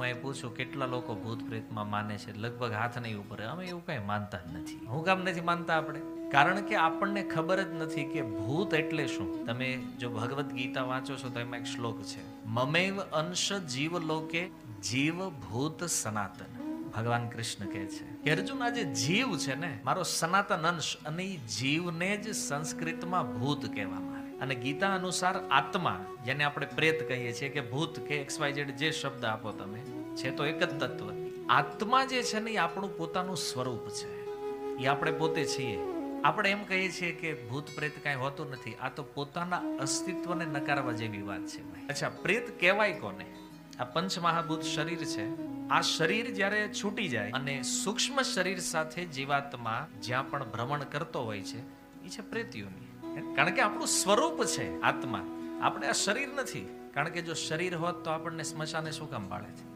હું એ પૂછું, કેટલા લોકો ભૂત પ્રેતમાં માને છે? લગભગ હાથ નહીં ઉપર. અમે એવું કઈ માનતા જ નથી. હું કામ નથી માનતા આપણે? કારણ કે આપણને ખબર જ નથી કે ભૂત એટલે શું. તમે જો ભગવદ્ ગીતા વાંચો છો તો એમાં એક શ્લોક છે. મમેવ અંશ જીવ લોકે જીવ ભૂત સનાતન. ભગવાન કૃષ્ણ કહે છે. કે અર્જુન, આ જે જીવ છે ને, મારો સનાતન અંશ અને જીવને જ સંસ્કૃતમાં ભૂત કહેવામાં અને ગીતા અનુસાર આત્મા, જેને આપણે પ્રેત કહીએ છીએ કે ભૂત કે એક્સ વાય જે શબ્દ આપો તમે, છે તો એક જ તત્વ. આત્મા જે છે ને એ આપણું પોતાનું સ્વરૂપ છે. એ આપણે પોતે છીએ. આપણે એમ કહીએ છીએ કે ભૂત પ્રેત કાંઈ હોતું નથી. આ તો પોતાના અસ્તિત્વને નકારવા જેવી વાત છે અચ્છા, પ્રેત કહેવાય કોને? આ પંચમહાભૂત શરીર છે. આ શરીર જ્યારે છૂટી જાય અને સૂક્ષ્મ શરીર સાથે જીવાત્મા જ્યાં પણ ભ્રમણ કરતો હોય છે, એ છે પ્રેતીઓની કારણ કે આપણું સ્વરૂપ છે આત્મા. આપણે આ શરીર નથી. કારણ કે જો શરીર હોત તો આપણને સ્મશાને શું કામ પાડે છે?